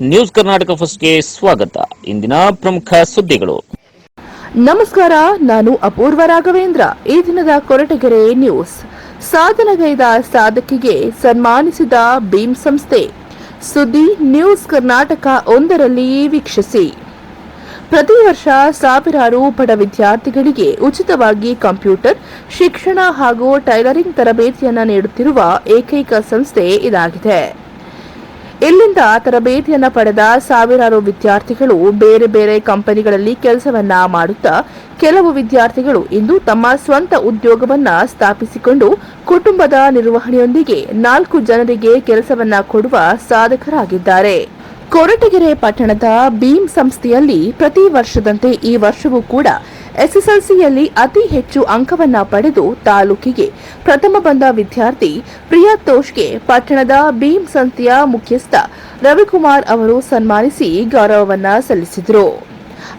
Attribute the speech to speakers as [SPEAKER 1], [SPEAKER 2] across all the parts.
[SPEAKER 1] News Karnataka ಫಸ್ಟ್ಗೆ ಸ್ವಾಗತ. ಇಂದಿನ ಪ್ರಮುಖ ಸುದ್ದಿಗಳು.
[SPEAKER 2] ನಮಸ್ಕಾರ, ನಾನು ಅಪೂರ್ವ ರಾಘವೇಂದ್ರ. ಈ ದಿನದ ಕೊರಟಗೆರೆ ನ್ಯೂಸ್. ಸಾಧನಗೈದ ಸಾಧಕಿಗೆ ಸನ್ಮಾನಿಸಿದ ಭೀಮ್ ಸಂಸ್ಥೆ. ಸುದ್ದಿ ನ್ಯೂಸ್ ಕರ್ನಾಟಕ ಒಂದರಲ್ಲಿ ವೀಕ್ಷಿಸಿ. ಪ್ರತಿ ವರ್ಷ ಸಾವಿರಾರು ಬಡ ವಿದ್ಯಾರ್ಥಿಗಳಿಗೆ ಉಚಿತವಾಗಿ ಕಂಪ್ಯೂಟರ್, ಶಿಕ್ಷಣ ಹಾಗೂ ಟೈಲರಿಂಗ್ ತರಬೇತಿಯನ್ನು ನೀಡುತ್ತಿರುವ ಏಕೈಕ ಸಂಸ್ಥೆ ಇದಾಗಿದೆ. ಇಲ್ಲಿಂದ ತರಬೇತಿಯನ್ನು ಪಡೆದ ಸಾವಿರಾರು ವಿದ್ಯಾರ್ಥಿಗಳು ಬೇರೆ ಬೇರೆ ಕಂಪನಿಗಳಲ್ಲಿ ಕೆಲಸವನ್ನ ಮಾಡುತ್ತಾ ಕೆಲವು ವಿದ್ಯಾರ್ಥಿಗಳು ಇಂದು ತಮ್ಮ ಸ್ವಂತ ಉದ್ಯೋಗವನ್ನ ಸ್ಥಾಪಿಸಿಕೊಂಡು ಕುಟುಂಬದ ನಿರ್ವಹಣೆಯೊಂದಿಗೆ ನಾಲ್ಕು ಜನರಿಗೆ ಕೆಲಸವನ್ನ ಕೊಡುವ ಸಾಧಕರಾಗಿದ್ದಾರೆ. ಕೊರಟಗೆರೆ ಪಟ್ಟಣದ ಭೀಮ್ ಸಂಸ್ಥೆಯಲ್ಲಿ ಪ್ರತಿ ವರ್ಷದಂತೆ ಈ ವರ್ಷವೂ ಕೂಡ ಎಸ್ಎಸ್ಎಲ್ಸಿಯಲ್ಲಿ ಅತಿ ಹೆಚ್ಚು ಅಂಕವನ್ನ ಪಡೆದು ತಾಲೂಕಿಗೆ ಪ್ರಥಮ ಬಂದ ವಿದ್ಯಾರ್ಥಿ ಪ್ರಿಯತೋಷ್ಗೆ ಪಟ್ಟಣದ ಭೀಮ್ ಸಂಸ್ಥೆಯ ಮುಖ್ಯಸ್ಥ ರವಿಕುಮಾರ್ ಅವರು ಸನ್ಮಾನಿಸಿ ಗೌರವವನ್ನ ಸಲ್ಲಿಸಿದರು.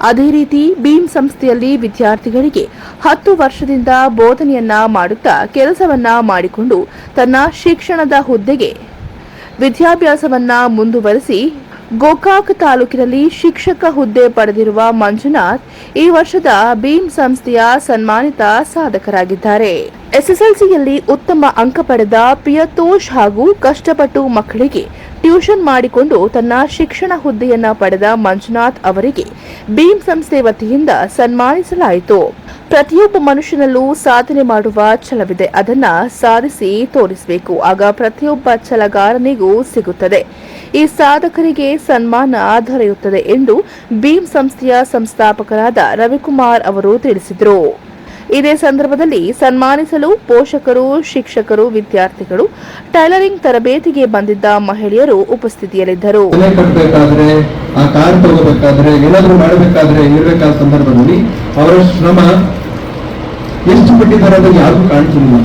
[SPEAKER 2] ಅದೇ ರೀತಿ ಭೀಮ್ ಸಂಸ್ಥೆಯಲ್ಲಿ ವಿದ್ಯಾರ್ಥಿಗಳಿಗೆ ಹತ್ತು ವರ್ಷದಿಂದ ಬೋಧನೆಯನ್ನ ಮಾಡುತ್ತಾ ಕೆಲಸವನ್ನ ಮಾಡಿಕೊಂಡು ತನ್ನ ಶಿಕ್ಷಣದ ಹುದ್ದೆಗೆ ವಿದ್ಯಾಭ್ಯಾಸವನ್ನ ಮುಂದುವರೆಸಿ ಗೋಕಾಕ್ ತಾಲೂಕಿನಲ್ಲಿ ಶಿಕ್ಷಕ ಹುದ್ದೆ ಪಡೆದಿರುವ ಮಂಜುನಾಥ್ ಈ ವರ್ಷದ ಭೀಮ್ ಸಂಸ್ಥೆಯ ಸನ್ಮಾನಿತ ಸಾಧಕರಾಗಿದ್ದಾರೆ. ಎಸ್ಎಸ್ಎಲ್ಸಿಯಲ್ಲಿ ಉತ್ತಮ ಅಂಕ ಪಡೆದ ಪಿಯತೋಷ್ ಹಾಗೂ ಕಷ್ಟಪಟ್ಟು ಮಕ್ಕಳಿಗೆ ಟ್ಯೂಷನ್ ಮಾಡಿಕೊಂಡು ತನ್ನ ಶಿಕ್ಷಣ ಹುದ್ದೆಯನ್ನ ಪಡೆದ ಮಂಜುನಾಥ್ ಅವರಿಗೆ ಭೀಮ್ ಸಂಸ್ಥೆ ವತಿಯಿಂದ ಸನ್ಮಾನಿಸಲಾಯಿತು. ಪ್ರತಿಯೊಬ್ಬ ಮನುಷ್ಯನಲ್ಲೂ ಸಾಧನೆ ಮಾಡುವ ಛಲವಿದೆ. ಅದನ್ನ ಸಾಧಿಸಿ ತೋರಿಸಬೇಕು. ಆಗ ಪ್ರತಿಯೊಬ್ಬ ಛಲಗಾರನಿಗೂ ಸಿಗುತ್ತದೆ. ಈ ಸಾಧಕರಿಗೆ ಸನ್ಮಾನ ದೊರೆಯುತ್ತದೆ ಎಂದು ಭೀಮ್ ಸಂಸ್ಥೆಯ ಸಂಸ್ಥಾಪಕರಾದ ರವಿಕುಮಾರ್ ಅವರು ತಿಳಿಸಿದರು. ಇದೇ ಸಂದರ್ಭದಲ್ಲಿ ಸನ್ಮಾನಿಸಲು ಪೋಷಕರು, ಶಿಕ್ಷಕರು, ವಿದ್ಯಾರ್ಥಿಗಳು, ಟೈಲರಿಂಗ್ ತರಬೇತಿಗೆ ಬಂದಿದ್ದ ಮಹಿಳೆಯರು ಉಪಸ್ಥಿತಿಯಲ್ಲಿದ್ದರು.
[SPEAKER 3] ಆ ಕಾರ್ ತಗೋಬೇಕಾದ್ರೆ, ಏನಾದ್ರೂ ಮಾಡಬೇಕಾದ್ರೆ ಇರ್ಬೇಕಾದ ಸಂದರ್ಭದಲ್ಲಿ ಅವರ ಶ್ರಮ ಎಷ್ಟು ಬಿಟ್ಟಿದ್ದಾರೆ ಅಂತ ಯಾರಿಗೂ ಕಾಣಿಸಿಲ್ಲ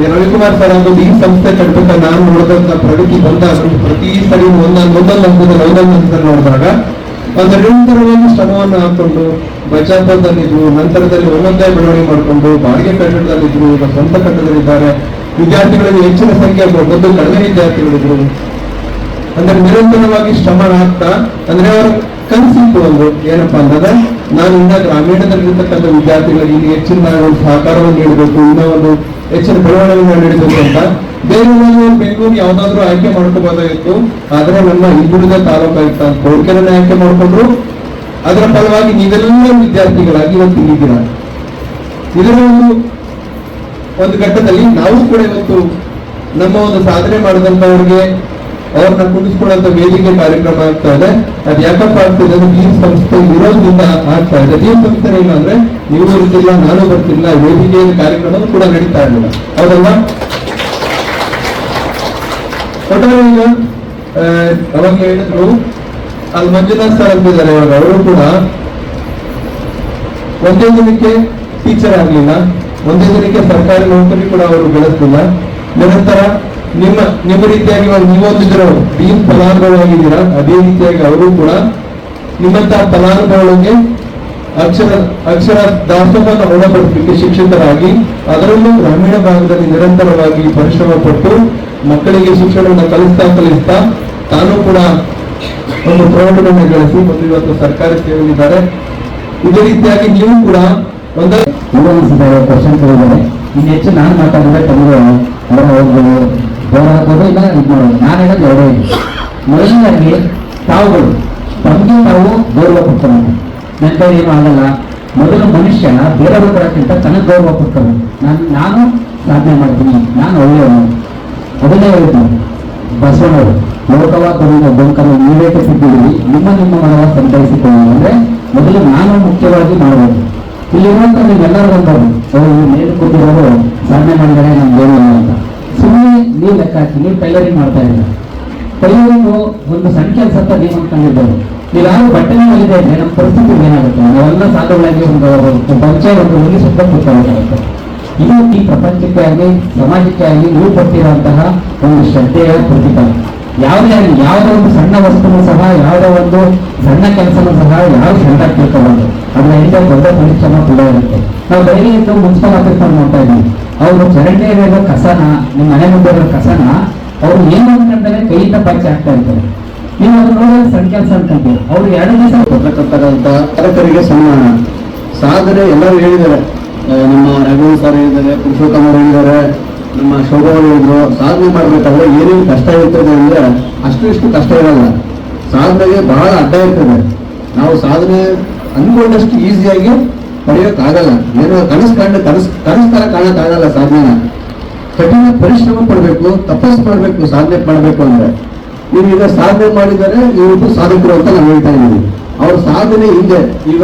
[SPEAKER 3] ಈ ರವಿಕುಮಾರ್ ಸರ್ ಅನ್ನೋದು ಈ ಸಂಸ್ಥೆ ಕಟ್ಬೇಕಾದ್ರೆ ನಾನು ನೋಡಿದಂತ ಪ್ರಗತಿ ಬಂದಾಗ ಪ್ರತಿ ಸರಿ ಒಂದೊಂದು ಒಂದೊಂದು ನೋಡಿದಾಗ ಒಂದು ನಿರಂತರವಾಗಿ ಶ್ರಮವನ್ನು ಹಾಕೊಂಡು ಬಚಾಪದಲ್ಲಿದ್ರು ನಂತರದಲ್ಲಿ ಒಂದೊಂದೇ ಬೆಳವಣಿಗೆ ಮಾಡಿಕೊಂಡು ಬಾಡಿಗೆ ಕಟ್ಟಡದಲ್ಲಿದ್ರು ಈಗ ಸ್ವಂತ ಕಟ್ಟಡದಲ್ಲಿದ್ದಾರೆ. ವಿದ್ಯಾರ್ಥಿಗಳಲ್ಲಿ ಹೆಚ್ಚಿನ ಸಂಖ್ಯೆ ಬಂದು ಕಡಿಮೆ ವಿದ್ಯಾರ್ಥಿಗಳಿದ್ರು. ಅಂದ್ರೆ ನಿರಂತರವಾಗಿ ಶ್ರಮ ಆಗ್ತಾ, ಅಂದ್ರೆ ಅವರ ಕನಸಿತ್ತು ಒಂದು. ಏನಪ್ಪಾ ಅಂದ್ರೆ ನಾನು ಇನ್ನ ಗ್ರಾಮೀಣದಲ್ಲಿರ್ತಕ್ಕಂಥ ವಿದ್ಯಾರ್ಥಿಗಳಿಗೆ ಇಲ್ಲಿ ಹೆಚ್ಚಿನ ಒಂದು ಸಹಕಾರವನ್ನು ನೀಡಬೇಕು, ಇನ್ನೂ ಒಂದು ಹೆಚ್ಚಿನ ಬೆಳವಣಿಗೆ ನೀಡಬೇಕು ಅಂತ. ಬೇರೆ ಬೆಂಗಳೂರು ಯಾವ್ದಾದ್ರು ಆಯ್ಕೆ ಮಾಡ್ಕೋಬೋದಾಗಿತ್ತು. ಆದ್ರೆ ನಮ್ಮ ಹಿಂದುಳಿದ ತಾಲೂಕು ಆಯ್ತಾ ಕೋರ್ಕೆರನ್ನ ಆಯ್ಕೆ ಮಾಡ್ಕೊಂಡ್ರು. ಅದರ ಫಲವಾಗಿ ನೀವೆಲ್ಲ ವಿದ್ಯಾರ್ಥಿಗಳಾಗಿ ಇವತ್ತು ಇಲ್ಲಿದ್ದೀರಾ ಇದರ ಒಂದು ಒಂದು ಘಟ್ಟದಲ್ಲಿ ನಾವು ಕೂಡ ಇವತ್ತು ನಮ್ಮ ಒಂದು ಸಾಧನೆ ಮಾಡಿದಂತವ್ರಿಗೆ ಅವ್ರನ್ನ ಕುಣಿಸ್ಕೊಳ್ಳುವಂತ ವೇದಿಕೆ ಕಾರ್ಯಕ್ರಮ ಆಗ್ತಾ ಇದೆ. ಅದು ಯಾಕಪ್ಪ ಆಗ್ತಿದೆ ಅಂದ್ರೆ ಈ ಸಂಸ್ಥೆ ಇರೋದ್ರಿಂದ ಆಗ್ತಾ ಇದೆ. ಈ ಸಂಸ್ಥೆ ಏನು ಅಂದ್ರೆ ನೀವು ಇರ್ತಿಲ್ಲ ನಾನು ಬರ್ತಿಲ್ಲ ವೇದಿಕೆಯ ಕಾರ್ಯಕ್ರಮ ಕೂಡ ನಡೀತಾ ಇರಲಿಲ್ಲ. ಹೌದಲ್ವಾ? ಒಟ್ಟಾರೆ ಈಗ ಅವಾಗ ಹೇಳಿದ್ರು ಅಲ್ಲಿ ಮಂಜುನಾಥ್ ಸರ್ ಅಂತಿದ್ದಾರೆ, ಇವಾಗ ಅವರು ಕೂಡ ಒಂದೇ ದಿನಕ್ಕೆ ಟೀಚರ್ ಆಗ್ಲಿಲ್ಲ. ಒಂದೇ ದಿನಕ್ಕೆ ಸರ್ಕಾರಿ ನೌಕರಿ ಕೂಡ ಅವರು ಬೆಳೆಸಲಿಲ್ಲ ನಿರಂತರ ನಿಮ್ಮ ನಿಮ್ಮ ರೀತಿಯಾಗಿ ಇವಾಗ ನೀವೊಂದಿದ್ರು ಟೀಮ್ ಫಲಾನುಭವಿಯಾಗಿದ್ದೀರಾ ಅದೇ ರೀತಿಯಾಗಿ ಅವರು ಕೂಡ ನಿಮ್ಮಂತಹ ಫಲಾನುಭವಿಗಳಿಗೆ ಅಕ್ಷರ ಅಕ್ಷರ ದಾಸವನ್ನು ಒಳಪಡಿಸಲಿಕ್ಕೆ ಶಿಕ್ಷಕರಾಗಿ, ಅದರಲ್ಲೂ ಗ್ರಾಮೀಣ ಭಾಗದಲ್ಲಿ ನಿರಂತರವಾಗಿ ಪರಿಶ್ರಮ ಪಟ್ಟು ಮಕ್ಕಳಿಗೆ ಶಿಕ್ಷಣವನ್ನು ಕಲಿಸ್ತಾ ಕಲಿಸ್ತಾ ತಾನು ಕೂಡ ಒಂದು ಪ್ರೌಢವನ್ನು ಗಳಿಸಿ ಮತ್ತು ಇವತ್ತು ಸರ್ಕಾರಿ ಸೇವೆಗಿದ್ದಾರೆ ಇದೇ ರೀತಿಯಾಗಿ ನೀವು ಕೂಡ ಒಂದು
[SPEAKER 4] ಕ್ವಶನ್ ಕೇಳಿದ್ದಾರೆ ಇನ್ನು ಹೆಚ್ಚು ನಾನು ಮಾತಾಡಿದ್ರೆ ತಮಗೆ ಹಾಕೋದು ಇಲ್ಲ, ಇದು ನಾನು ಹೇಳೋದು ಎರಡೇ ಇದೆ ಮೊದಲನೇದಾಗಿ ತಾವುಗಳು ತಮಗೆ ತಾವು ಗೌರವ ಕೊಡ್ತಾನೆ ನನ್ನ ಕೈ ಏನು ಆಗಲ್ಲ, ಮೊದಲು ಮನುಷ್ಯನ ಬೇರೆಯವರು ಕೊಡೋಕ್ಕಿಂತ ತನಗೆ ಗೌರವ ಕೊಡ್ತಾನೆ. ನಾನು ನಾನು ಸಾಧನೆ ಮಾಡ್ತೀನಿ, ನಾನು ಒಳ್ಳೆಯವನು. ಅದನ್ನೇ ಹೇಳಿದ್ದು. ಬಸವಣ್ಣವರು ಲೋಕವ ಕರುಣ ಬಂಕನ್ನು ನೀವೇ ಕಟ್ಟಿದ್ದೀರಿ ನಿಮ್ಮ ನಿಮ್ಮ ಮನವ ಸಂತೈಸಿಕೊಳ್ಳಿ ಅಂದ್ರೆ ಮೊದಲು ನಾನು ಮುಖ್ಯವಾಗಿ ಮಾಡಬಹುದು ಇಲ್ಲಿರುವಂತ ನೀವೆಲ್ಲರೂ ಬಂದವರು ಅವರು ಮೇಲೆ ಕೊಟ್ಟಿರೋರು ಸಣ್ಣ ಮಾಡಿದರೆ ನಮ್ಗೆ ಏನಿಲ್ಲ ಅಂತ. ಸುಮ್ಮನೆ ನೀವು ಲೆಕ್ಕ ಹಾಕಿ, ನೀವು ಟೈಲರಿಂಗ್ ಮಾಡ್ತಾ ಇಲ್ಲ ಟೈಲರಿಂಗ್ ಒಂದು ಸಣ್ಣ ಕೆಲಸ ಅಂತ ನೀವು ಅನ್ಕೊಂಡಿದ್ದವರು ನೀವ್ಯಾರು ಬಟ್ಟೆ ಇದ್ರೆ ನಮ್ಮ ಪರಿಸ್ಥಿತಿ ಏನಾಗುತ್ತೆ? ನಾವೆಲ್ಲ ಸಾಧುಗಳಾಗಿ ಒಂದು ಪಂಚೆ ಒಂದು ಹುಲಿ ಸುತ್ತ ಕೊಟ್ಟಾಗುತ್ತೆ ಇದು ಈ ಪ್ರಪಂಚಕ್ಕೆ ಆಗಿ ಸಮಾಜಕ್ಕೆ ಆಗಿ ನೀವು ಕೊಟ್ಟಿರುವಂತಹ ಒಂದು ಶ್ರದ್ಧೆಯ ಪ್ರತಿಫಲ. ಯಾವುದೇ ಯಾವುದೋ ಒಂದು ಸಣ್ಣ ವಸ್ತುನೂ ಸಹ, ಯಾವುದೇ ಒಂದು ಸಣ್ಣ ಕೆಲಸನೂ ಸಹ ಯಾವ ಸಣ್ಣ ತಿಳ್ಕೋಬಾರ್ದು ಅದರ ಹಿಂದೆ ದೊಡ್ಡ ಪರಿಶ್ರಮ ಕೂಡ ಇರುತ್ತೆ. ನಾವು ಡೈಲಿ ಇದ್ದು ಮುನ್ಸಿಪಲ್ ಆಫೀಸ್ ನೋಡ್ತಾ ಇದ್ದೀವಿ. ಅವರು ಚರಂಡಿ ಇರೋ ಕಸನ, ನಿಮ್ಮ ಮನೆ ಮುಂದೆ ಇರೋ ಕಸನ, ಅವ್ರು ಏನು ಅಂತಂದ್ರೆ ಕೈಯಿಂದ ಪಂಚೆ ಆಗ್ತಾ ಇರ್ತಾರೆ ನೀವು ಅದು ನೋಡಿದ್ರೆ ಸಣ್ಣ ಕೆಲಸ ಅಂತಂದ್ರೆ ಅವ್ರು ಎರಡು ದಿವಸ
[SPEAKER 5] ಕೊಡ್ತಕ್ಕಂಥ ಕಾರ್ಯಕರಿಗೆ ಸನ್ಮಾನ. ಸಾಧನೆ ಎಲ್ಲರೂ ಹೇಳಿದ್ದಾರೆ. ನಮ್ಮ ರಘು ಸರ್ ಹೇಳಿದ್ದಾರೆ, ಪುರುಷೋತ್ತಮ ಅವರು ಹೇಳಿದ್ದಾರೆ. ನಮ್ಮ ಶೋಭಾ ಅವರು ಸಾಧನೆ ಮಾಡಬೇಕಾದ್ರೆ ಏನೇನು ಕಷ್ಟ ಇರ್ತದೆ ಅಂದ್ರೆ ಅಷ್ಟು ಇಷ್ಟು ಕಷ್ಟ ಇರಲ್ಲ. ಸಾಧನೆಗೆ ಬಹಳ ಅಡ್ಡ ಇರ್ತದೆ. ನಾವು ಸಾಧನೆ ಅಂದ್ಕೊಂಡಷ್ಟು ಈಸಿಯಾಗಿ ಪಡೆಯೋಕ್ಕಾಗಲ್ಲ. ಏನೋ ಕನಸು ಕಂಡು ಕನಸು ಕನಸು ಥರ ಕಾಣೋಕ್ಕಾಗಲ್ಲ ಸಾಧನೆನ. ಕಠಿಣ ಪರಿಶ್ರಮ ಪಡಬೇಕು ತಪಸ್ ಮಾಡಬೇಕು, ಸಾಧನೆ ಮಾಡಬೇಕು ಅಂದ್ರೆ. ನೀವು ಈಗ ಸಾಧನೆ ಮಾಡಿದರೆ ಇವತ್ತು ಸಾಧಕರು ಅಂತ ನಾವು ಹೇಳ್ತಾ ಇದ್ದೀವಿ. ಅವ್ರ ಸಾಧನೆ ಹಿಂದೆ, ಈಗ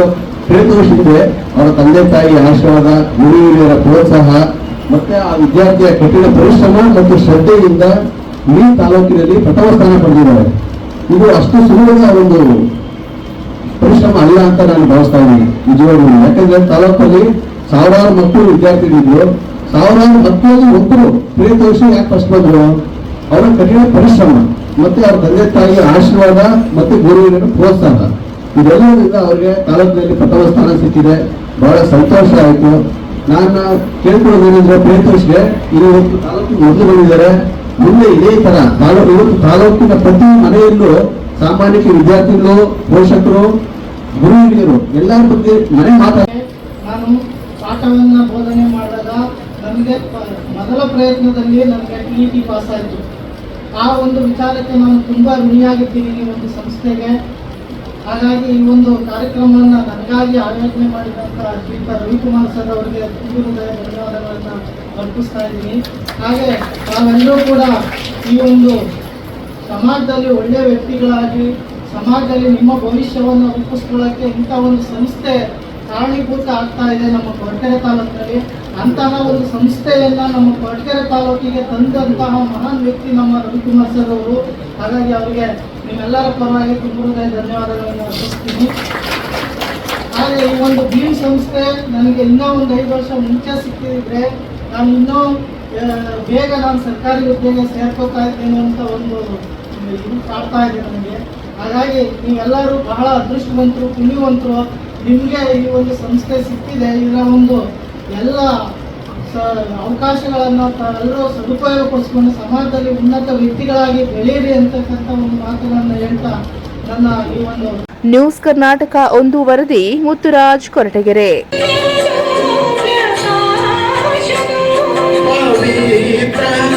[SPEAKER 5] ಹಿಂದೆ ಅವರ ತಂದೆ ತಾಯಿ ಆಶೀರ್ವಾದ ಗುರು ಪ್ರೋತ್ಸಾಹ ಮತ್ತೆ ಆ ವಿದ್ಯಾರ್ಥಿಯ ಕಠಿಣ ಪರಿಶ್ರಮ ಮತ್ತು ಶ್ರದ್ಧೆಯಿಂದ ಈ ತಾಲೂಕಿನಲ್ಲಿ ಪ್ರಥಮ ಸ್ಥಾನ ಪಡೆದಿದ್ದಾರೆ. ಇದು ಅಷ್ಟು ಸುಲಭದ ಒಂದು ಪರಿಶ್ರಮ ಅಲ್ಲ ಅಂತ ನಾನು ಭಾವಿಸ್ತಾ ಇದ್ದೀನಿ ನಿಜವಾಗ್ಲೂ ಯಾಕಂದ್ರೆ ತಾಲೂಕಲ್ಲಿ ಸಾವಿರಾರು ಮಕ್ಕಳು ವಿದ್ಯಾರ್ಥಿಗಳಿದ್ರು ಸಾವಿರಾರು ಮಕ್ಕಳಲ್ಲಿ ಒಬ್ಬರು ಪ್ರಿಯತೋಷಿ ಯಾಕೆ ಫಸ್ಟ್ ಬಂದ್ರು? ಅವರ ಕಠಿಣ ಪರಿಶ್ರಮ ಮತ್ತೆ ಅವ್ರ ತಂದೆ ತಾಯಿಯ ಆಶೀರ್ವಾದ ಮತ್ತೆ ಗುರುವಿನ ಪ್ರೋತ್ಸಾಹ. ಇದೆಲ್ಲದರಿಂದ ಅವರಿಗೆ ತಾಲೂಕಿನಲ್ಲಿ ಪ್ರಥಮ ಸ್ಥಾನ ಸಿಕ್ಕಿದೆ. ಬಹಳ ಸಂತೋಷ ಆಯ್ತು. ನಾನು ಕೇಳ್ಕೊಳ್ಳೋದೇನೆಂದ್ರೆ ಪ್ರಿಯತೋಷ್ಗೆ ಇವತ್ತು ತಾಲೂಕು ಮೊದಲು ಬಂದಿದ್ದಾರೆ ಮುಂದೆ ಇದೇ ತರ ತಾಲೂಕು ಇವತ್ತು ತಾಲೂಕಿನ ಪ್ರತಿ ಮನೆಯಲ್ಲೂ ಸಾಮಾನ್ಯಕ್ಕೆ ವಿದ್ಯಾರ್ಥಿಗಳು, ಪೋಷಕರು, ಗುರು ಎಲ್ಲರ ಬಗ್ಗೆ ಮನೆ ಮಾತಾಡ
[SPEAKER 6] ನಾನು ಪಾಠವನ್ನು ಬೋಧನೆ ಮಾಡಿದಾಗ ನನಗೆ ಮೊದಲ ಪ್ರಯತ್ನದಲ್ಲಿ ನನಗೆ ಇ ಟಿ ಪಾಸ್ ಆಯಿತು. ಆ ಒಂದು ವಿಚಾರಕ್ಕೆ ನಾನು ತುಂಬ ಋಣಿಯಾಗಿದ್ದೀನಿ ಈ ಒಂದು ಸಂಸ್ಥೆಗೆ. ಹಾಗಾಗಿ ಈ ಒಂದು ಕಾರ್ಯಕ್ರಮವನ್ನು ನನಗಾಗಿ ಆಯೋಜನೆ ಮಾಡಿದಂಥ ಶ್ರೀಯುತ ರವಿಕುಮಾರ್ ಸರ್ ಅವರಿಗೆ ಹೃದಯ ಧನ್ಯವಾದಗಳನ್ನು ಅರ್ಪಿಸ್ತಾ ಇದ್ದೀನಿ. ಹಾಗೆ ನಾವೆಲ್ಲರೂ ಕೂಡ ಈ ಒಂದು ಸಮಾಜದಲ್ಲಿ ಒಳ್ಳೆಯ ವ್ಯಕ್ತಿಗಳಾಗಿ, ಸಮಾಜದಲ್ಲಿ ನಿಮ್ಮ ಭವಿಷ್ಯವನ್ನು ರೂಪಿಸ್ಕೊಳ್ಳೋಕ್ಕೆ ಇಂಥ ಒಂದು ಸಂಸ್ಥೆ ಕಾರಣೀಭೂತ ಆಗ್ತಾ ಇದೆ ನಮ್ಮ ಕೊರಟಗೆರೆ ತಾಲೂಕಿನಲ್ಲಿ ಅಂತಹ ಒಂದು ಸಂಸ್ಥೆಯನ್ನ ನಮ್ಮ ಕೊರಟಗೆರೆ ತಾಲೂಕಿಗೆ ತಂದಂತಹ ಮಹಾನ್ ವ್ಯಕ್ತಿ ನಮ್ಮ ರವಿಕುಮಾರ್ ಸರ್ ಅವರು. ಹಾಗಾಗಿ ಅವರಿಗೆ ನಿಮ್ಮೆಲ್ಲರ ಪರವಾಗಿ ತುಂಬ ಧನ್ಯವಾದಗಳನ್ನು ಅರ್ಪಿಸ್ತೀನಿ. ಆದರೆ ಈ ಒಂದು ಭೀಮ್ ಸಂಸ್ಥೆ ನನಗೆ ಇನ್ನೂ ಒಂದು ಐದು ವರ್ಷ ಮುಂಚೆ ಸಿಕ್ಕಿದ್ರೆ ನಾನು ಇನ್ನೂ ಬೇಗ ನಾನು ಸರ್ಕಾರಿ ಉದ್ಯೋಗ ಸೇರ್ಕೋತಾ ಇದ್ದೇನೆ ಅಂತ ಒಂದು ಇದು ಕಾಡ್ತಾ ಇದೆ ನನಗೆ. ಹಾಗಾಗಿ ನೀವೆಲ್ಲರೂ ಬಹಳ ಅದೃಷ್ಟವಂತರು, ಪುಣ್ಯವಂತರು. ನಿಮಗೆ ಈ ಒಂದು ಸಂಸ್ಥೆ ಸಿಕ್ಕಿದೆ. ಇದರ ಒಂದು ಎಲ್ಲ ಅವಕಾಶಗಳನ್ನು ತಾವೆಲ್ಲರೂ ಸದುಪಯೋಗಪಡಿಸ್ಕೊಂಡು ಸಮಾಜದಲ್ಲಿ ಉನ್ನತ ವ್ಯಕ್ತಿಗಳಾಗಿ ಬೆಳೆಯಿರಿ ಅಂತಕ್ಕಂಥ ಒಂದು ಮಾತುಗಳನ್ನು ಹೇಳ್ತಾ ನನ್ನ ಈ ಒಂದು
[SPEAKER 2] ನ್ಯೂಸ್ ಕರ್ನಾಟಕ ಒಂದು ವರದಿ ಮುತ್ತುರಾಜ್ ಕೊರಟಗೆರೆ.
[SPEAKER 7] ಪ್ರಾಣ